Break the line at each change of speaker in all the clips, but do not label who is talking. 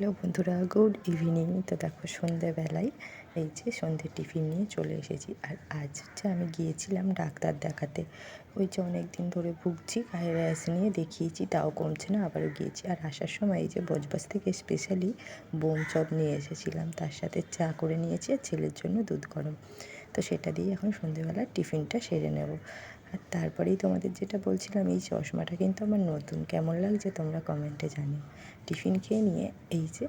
Hello বন্ধুরা good evening তো দেখো সন্ধেবেলায় এই যে সন্ধে টিফিন নিয়ে চলে এসেছি। আর আজ যে আমি গিয়েছিলাম ডাক্তার দেখাতে, ওই যে অনেক দিন ধরে ভুগছি গায়ের র্যাশ নিয়ে দেখিয়েছি, তাও কমছে না, আবারও গিয়েছি। আর আসার সময় এই যে বজবাস থেকে স্পেশালি বোম চপ নিয়ে এসেছিলাম, তার সাথে চা করে নিয়েছি আর ছেলের জন্য দুধ গরম। তো সেটা দিয়ে এখন সন্ধেবেলা টিফিনটা সেরে নেব। আর তারপরেই তোমাদের যেটা বলছিলাম, এই চশমাটা কিন্তু আমার নতুন। কেমন লাগছে তোমরা কমেন্টে জানিও। টিফিন খেয়ে নিয়ে এই যে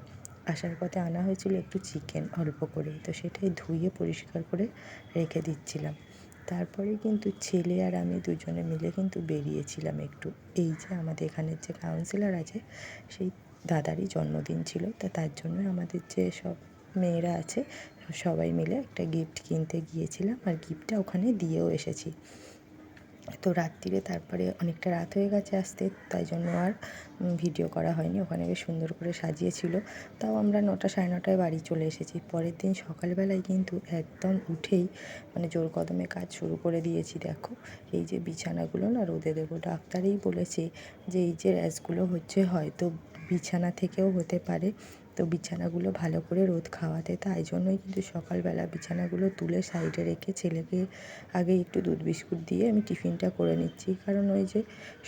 আসার পথে আনা হয়েছিল একটু চিকেন অল্প করে তো সেটাই ধুয়ে পরিষ্কার করে রেখে দিচ্ছিলাম। তারপরে কিন্তু ছেলে আর আমি দুজনে মিলে কিন্তু বেরিয়েছিলাম একটু। এই যে আমাদের এখানের যে কাউন্সিলর আছে, সেই দাদারই জন্মদিন ছিল, তা তার জন্য আমাদের যে সব মেয়েরা আছে, সবাই মিলে একটা গিফট কিনতে গিয়েছিলাম। আর গিফটটা ওখানে দিয়েও এসেছি। তো রাত্রিরে তারপরে অনেকটা রাত হয়ে গেছে আসতে, তাই জন্য আর ভিডিও করা হয়নি। ওখানে বেশ সুন্দর করে সাজিয়েছিল। তাও আমরা নটা সাড়ে নটায় বাড়ি চলে এসেছি। পরের দিন সকালবেলায় কিন্তু একদম উঠেই মানে জোর কদমে কাজ শুরু করে দিয়েছি, দেখো। এই যে বিছানাগুলো না রোদে দেবো। ডাক্তারই বলেছে যে এই যে র্যাশগুলো হচ্ছে হয়তো বিছানা থেকেও হতে পারে। তো বিছানাগুলো ভালো করে রোদ খাওয়াতে, তাই জন্যই কিন্তু সকালবেলা বিছানাগুলো তুলে সাইডে রেখে ছেলেকে আগে একটু দুধ বিস্কুট দিয়ে আমি টিফিনটা করে নিচ্ছি। কারণ ওই যে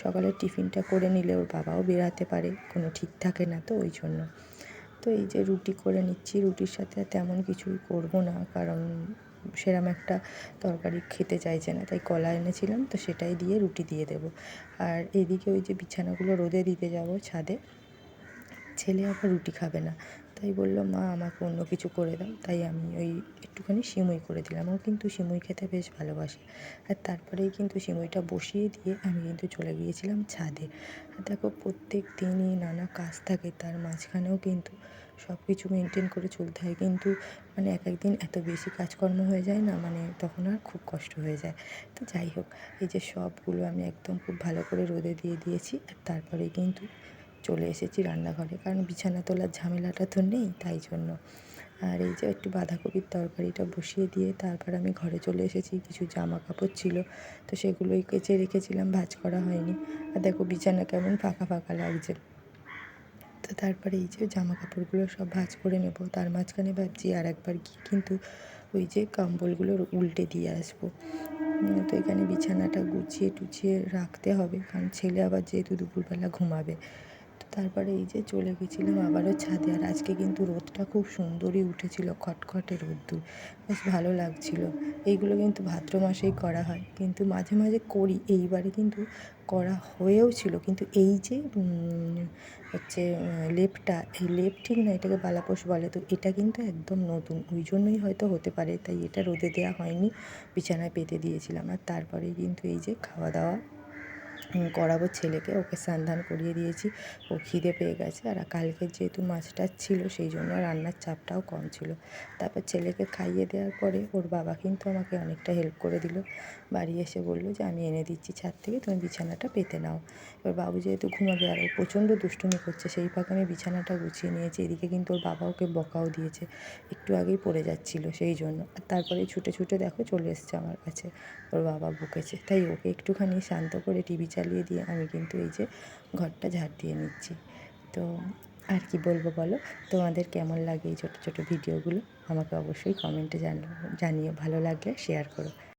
সকালের টিফিনটা করে নিলে ওর বাবাও বেরাতে পারে, কোনো ঠিক থাকে না তো ওই জন্য। তো এই যে রুটি করে নিচ্ছি, রুটির সাথে তেমন কিছুই করব না, কারণ সেরম একটা তরকারি খেতে চাইছে না, তাই কলা এনেছিলাম তো সেটাই দিয়ে রুটি দিয়ে দেবো। আর এদিকে ওই যে বিছানাগুলো রোদে দিতে যাব ছাদে ছেলে আবার রুটি খাবে না। তাই বলল, মা, আমাকে অন্য কিছু করে দাও। তাই আমি ওই একটুখানি সিমুই করে দিলাম। ও কিন্তু সিমুই খেতে বেশ ভালোবাসে। আর তারপরেই কিন্তু সিমুইটা বসিয়ে দিয়ে আমি কিন্তু চলে গিয়েছিলাম ছাদে। আর দেখো, প্রত্যেক দিনই নানা কাজ থাকে, তার মাঝখানেও কিন্তু সব কিছু মেনটেন করে চলতে হয়। কিন্তু মানে এক একদিন এত বেশি কাজকর্ম হয়ে যায় না মানে তখন আর খুব কষ্ট হয়ে যায়। তো যাই হোক, এই যে সবগুলো আমি একদম খুব ভালো করে রোদে দিয়ে দিয়েছি। আর তারপরেই কিন্তু চলে এসেছি রান্নাঘরে। কারণ বিছানা তোলার ঝামেলাটা তো নেই, তাই জন্য। আর এই যে একটু বাঁধাকপির তরকারিটা বসিয়ে দিয়ে তারপর আমি ঘরে চলে এসেছি, কিছু জামা কাপড় ছিল, তো সেগুলোই কেচে রেখেছিলাম, ভাজ করা হয়নি। আর দেখো বিছানা কেমন ফাঁকা ফাঁকা লাগছে। তো তারপরে এই যে জামা কাপড়গুলো সব ভাজ করে নেব। তার মাঝখানে ভাবছি আর একবার গিয়ে কিন্তু ওই যে কম্বলগুলো উল্টে দিয়ে আসব। তো এখানে বিছানাটা গুছিয়ে টুছিয়ে রাখতে হবে, কারণ ছেলে আবার যেহেতু দুপুরবেলা ঘুমাবে। তারপরে এই যে চলে গেছিলাম আবারও ছাদে। আর আজকে কিন্তু রোদটা খুব সুন্দরই উঠেছিল, খটখটে রোদ্দুর। বেশ ভালো লাগছিল। এইগুলো কিন্তু ভাদ্র মাসেই করা হয়। কিন্তু মাঝে মাঝে করি। এইবারে কিন্তু করা হয়েও ছিল। কিন্তু এই যে হচ্ছে লেপটা, এই লেপ ঠিক না, এটাকে বালাপোষ বলে। তো এটা কিন্তু একদম নতুন। ওই জন্যই হয়তো হতে পারে। তাই এটা রোদে দেওয়া হয়নি। বিছানায় পেতে দিয়েছিলাম। আর তারপরে কিন্তু এই যে খাওয়া দাওয়া করাবো ছেলেকে। ওকে স্নান করিয়ে দিয়েছি। ও খিদে পেয়ে গেছে। আর কালকের যেহেতু মাছটা ছিল, সেই জন্য রান্নার চাপটাও কম ছিল। তারপর ছেলেকে খাইয়ে দেওয়ার পরে ওর বাবা কিন্তু আমাকে অনেকটা হেল্প করে দিল। বাড়ি এসে বলল যে, আমি এনে দিচ্ছি ছাদ থেকে, তুমি বিছানাটা পেতে নাও। এবার বাবু যেহেতু ঘুমাবে আর ও প্রচণ্ড দুষ্টুমি করছে, সেই ফাঁকে আমি বিছানাটা গুছিয়ে নিয়েছি। এদিকে কিন্তু ওর বাবা ওকে বকাও দিয়েছে। একটু আগেই পড়ে যাচ্ছিল সেই জন্য। আর তারপরে ছুটে ছুটে দেখো চলে এসছে আমার কাছে। ওর বাবা বকেছে। তাই ওকে একটুখানি শান্ত করে টিভি চালিয়ে দিয়ে আমি কিন্তু এই যে ঘরটা ঝাড় দিয়ে নিচ্ছি। তো আর কি বলব বলো? তোমাদের কেমন লাগে এই ছোটো ছোটো ভিডিওগুলো? আমাকে অবশ্যই কমেন্টে জানিও। ভালো লাগলে শেয়ার করো।